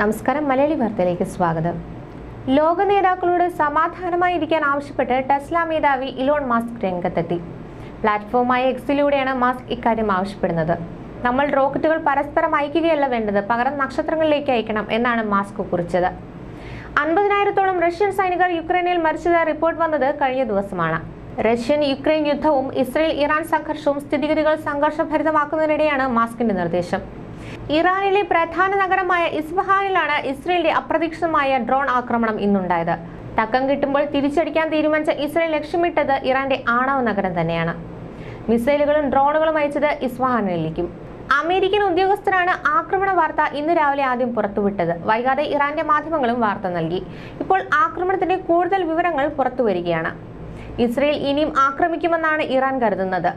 നമസ്കാരം മലയാളി വാർത്തയിലേക്ക് സ്വാഗതം. ലോക നേതാക്കളോട് സമാധാനമായിരിക്കാൻ ആവശ്യപ്പെട്ട് ടെസ്ല മേധാവി ഇലോൺ മാസ്ക് രംഗത്തെത്തി. പ്ലാറ്റ്ഫോമായ എക്സിലൂടെയാണ് മാസ്ക് ഇക്കാര്യം ആവശ്യപ്പെടുന്നത്. നമ്മൾ റോക്കറ്റുകൾ പരസ്പരം അയക്കുകയല്ല വേണ്ടത് പകരം നക്ഷത്രങ്ങളിലേക്ക് അയക്കണം എന്നാണ് മാസ്ക് കുറിച്ചത്. അൻപതിനായിരത്തോളം റഷ്യൻ സൈനികർ യുക്രൈനിൽ മരിച്ചതായി റിപ്പോർട്ട് വന്നത് കഴിഞ്ഞ ദിവസമാണ്. റഷ്യൻ യുക്രൈൻ യുദ്ധവും ഇസ്രയേൽ ഇറാൻ സംഘർഷവും സ്ഥിതിഗതികൾ സംഘർഷഭരിതമാക്കുന്നതിനിടെയാണ് മാസ്കിന്റെ നിർദ്ദേശം. ഇറാനിലെ പ്രധാന നഗരമായ ഇസ്ഫഹാനിലാണ് ഇസ്രയേലിന്റെ അപ്രതീക്ഷിതമായ ഡ്രോൺ ആക്രമണം ഇന്നുണ്ടായത്. തക്കം കിട്ടുമ്പോൾ തിരിച്ചടിക്കാൻ തീരുമാനിച്ച ഇസ്രയേൽ ലക്ഷ്യമിട്ടത് ഇറാന്റെ ആണവ നഗരം തന്നെയാണ്. മിസൈലുകളും ഡ്രോണുകളും അയച്ചത് ഇസ്ഫഹാനിലേക്കും. അമേരിക്കൻ ഉദ്യോഗസ്ഥരാണ് ആക്രമണ വാർത്ത ഇന്ന് രാവിലെ ആദ്യം പുറത്തുവിട്ടത്. വൈകാതെ ഇറാന്റെ മാധ്യമങ്ങളും വാർത്ത നൽകി. ഇപ്പോൾ ആക്രമണത്തിന്റെ കൂടുതൽ വിവരങ്ങൾ പുറത്തുവരികയാണ്. ഇസ്രയേൽ ഇനിയും ആക്രമിക്കുമെന്നാണ് ഇറാൻ കരുതുന്നത്.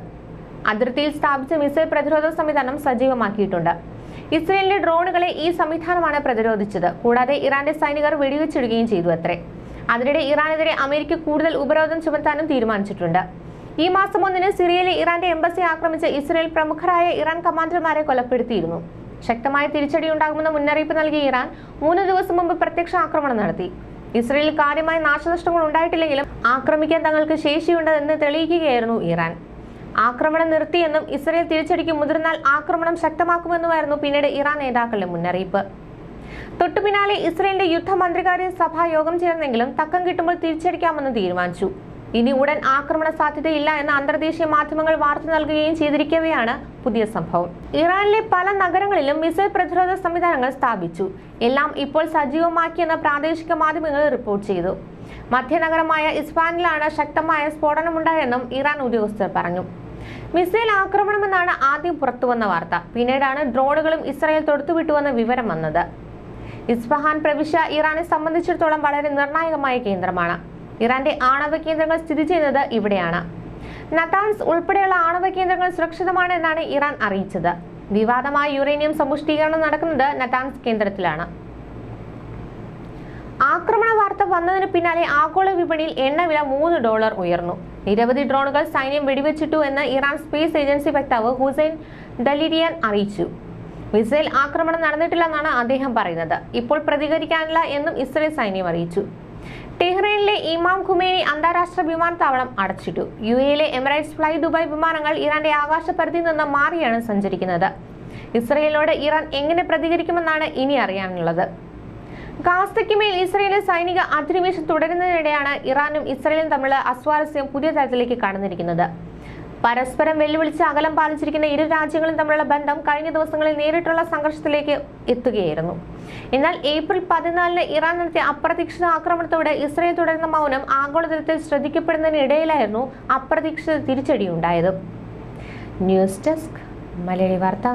അതിർത്തിയിൽ സ്ഥാപിച്ച മിസൈൽ പ്രതിരോധ സംവിധാനം സജീവമാക്കിയിട്ടുണ്ട്. ഇസ്രയേലിന്റെ ഡ്രോണുകളെ ഈ സംവിധാനമാണ് പ്രതിരോധിച്ചത്. കൂടാതെ ഇറാന്റെ സൈനികർ വെടിവെച്ചിടുകയും ചെയ്തു അത്രേ. അതിനിടെ ഇറാനെതിരെ അമേരിക്ക കൂടുതൽ ഉപരോധം ചുമത്താനും തീരുമാനിച്ചിട്ടുണ്ട്. ഈ മാസം ഒന്നിന് സിറിയയിലെ ഇറാന്റെ എംബസി ആക്രമിച്ച് ഇസ്രയേൽ പ്രമുഖരായ ഇറാൻ കമാൻഡർമാരെ കൊലപ്പെടുത്തിയിരുന്നു. ശക്തമായ തിരിച്ചടി ഉണ്ടാകുമെന്ന മുന്നറിയിപ്പ് നൽകിയ ഇറാൻ മൂന്ന് ദിവസം മുമ്പ് പ്രത്യക്ഷ ആക്രമണം നടത്തി. ഇസ്രയേലിൽ കാര്യമായ നാശനഷ്ടങ്ങൾ ഉണ്ടായിട്ടില്ലെങ്കിലും ആക്രമിക്കാൻ തങ്ങൾക്ക് ശേഷിയുണ്ടെന്ന് തെളിയിക്കുകയായിരുന്നു ഇറാൻ. ആക്രമണം നിർത്തിയെന്നും ഇസ്രയേൽ തിരിച്ചടിക്ക് മുതിർന്നാൽ ആക്രമണം ശക്തമാക്കുമെന്നുമായിരുന്നു പിന്നീട് ഇറാൻ നേതാക്കളുടെ മുന്നറിയിപ്പ്. തൊട്ടു പിന്നാലെ ഇസ്രയേലിന്റെ യുദ്ധമന്ത്രികാര്യ സഭ യോഗം ചേർന്നെങ്കിലും തക്കം കിട്ടുമ്പോൾ തിരിച്ചടിക്കാമെന്ന് തീരുമാനിച്ചു. ഇനി ഉടൻ ആക്രമണ സാധ്യതയില്ല എന്ന് അന്തർദേശീയ മാധ്യമങ്ങൾ വാർത്ത നൽകുകയും ചെയ്തിരിക്കവെയാണ് പുതിയ സംഭവം. ഇറാനിലെ പല നഗരങ്ങളിലും മിസൈൽ പ്രതിരോധ സംവിധാനങ്ങൾ സ്ഥാപിച്ചു. എല്ലാം ഇപ്പോൾ സജീവമാക്കിയെന്ന് പ്രാദേശിക മാധ്യമങ്ങൾ റിപ്പോർട്ട് ചെയ്തു. മധ്യനഗരമായ ഇസ്ഫാനിലാണ് ശക്തമായ സ്ഫോടനമുണ്ടായെന്നും ഇറാൻ ഉദ്യോഗസ്ഥർ പറഞ്ഞു. മിസൈൽ ആക്രമണമെന്നാണ് ആദ്യം പുറത്തുവന്ന വാർത്ത. പിന്നീടാണ് ഡ്രോണുകളും ഇസ്രായേൽ തൊടുത്തുവിട്ടുവെന്ന വിവരം വന്നത്. ഇസ്ഫഹാൻ പ്രവിശ്യ ഇറാനെ സംബന്ധിച്ചിടത്തോളം വളരെ നിർണായകമായ കേന്ദ്രമാണ്. ഇറാന്റെ ആണവ കേന്ദ്രങ്ങൾ സ്ഥിതി ചെയ്യുന്നത് ഇവിടെയാണ്. നതാൻസ് ഉൾപ്പെടെയുള്ള ആണവ കേന്ദ്രങ്ങൾ സുരക്ഷിതമാണ് എന്നാണ് ഇറാൻ അറിയിച്ചത്. വിവാദമായ യുറേനിയം സമ്പുഷ്ടീകരണം നടക്കുന്നത് നതാൻസ് കേന്ദ്രത്തിലാണ്. ആക്രമണ വാർത്ത വന്നതിന് പിന്നാലെ ആഗോള വിപണിയിൽ എണ്ണവില മൂന്ന് ഡോളർ ഉയർന്നു. നിരവധി ഡ്രോണുകൾ സൈന്യം വെടിവെച്ചിട്ടു എന്ന് ഇറാൻ സ്പേസ് ഏജൻസി വക്താവ് ഹുസൈൻ ഡലിരിയൻ അറിയിച്ചു. മിസൈൽ ആക്രമണം നടന്നിട്ടില്ലെന്നാണ് അദ്ദേഹം പറയുന്നത്. ഇപ്പോൾ പ്രതികരിക്കാനില്ല എന്നും ഇസ്രയേൽ സൈന്യം അറിയിച്ചു. ടെഹ്റാനിലെ ഇമാം ഖുമേനി അന്താരാഷ്ട്ര വിമാനത്താവളം അടച്ചിട്ടു. യു എയിലെ എമിറേറ്റ്സ് ഫ്ലൈ ദുബായ് വിമാനങ്ങൾ ഇറാന്റെ ആകാശപരിധിയിൽ നിന്ന് മാറിയാണ് സഞ്ചരിക്കുന്നത്. ഇസ്രയേലിനോട് ഇറാൻ എങ്ങനെ പ്രതികരിക്കുമെന്നാണ് ഇനി അറിയാനുള്ളത്. ഗാസയ്ക്ക് മേൽ ഇസ്രയേലിൽ സൈനിക അധിനിവേശം തുടരുന്നതിനിടെയാണ് ഇറാനും ഇസ്രയേലും തമ്മിലുള്ള അസ്വാരസ്യം പുതിയ തലത്തിലേക്ക് കടന്നിരിക്കുന്നത്. പരസ്പരം വെല്ലുവിളിച്ച് അകലം പാലിച്ചിരിക്കുന്ന ഇരു രാജ്യങ്ങളും തമ്മിലുള്ള ബന്ധം കഴിഞ്ഞ ദിവസങ്ങളിൽ നേരിട്ടുള്ള സംഘർഷത്തിലേക്ക് എത്തുകയായിരുന്നു. എന്നാൽ ഏപ്രിൽ പതിനാലിന് ഇറാൻ നടത്തിയ അപ്രതീക്ഷിത ആക്രമണത്തോടെ ഇസ്രയേൽ തുടരുന്ന മൗനം ആഗോളതലത്തിൽ ശ്രദ്ധിക്കപ്പെടുന്നതിനിടയിലായിരുന്നു അപ്രതീക്ഷിത തിരിച്ചടിയുണ്ടായത്. ന്യൂസ് ഡെസ്ക് മലയാളി വാർത്ത.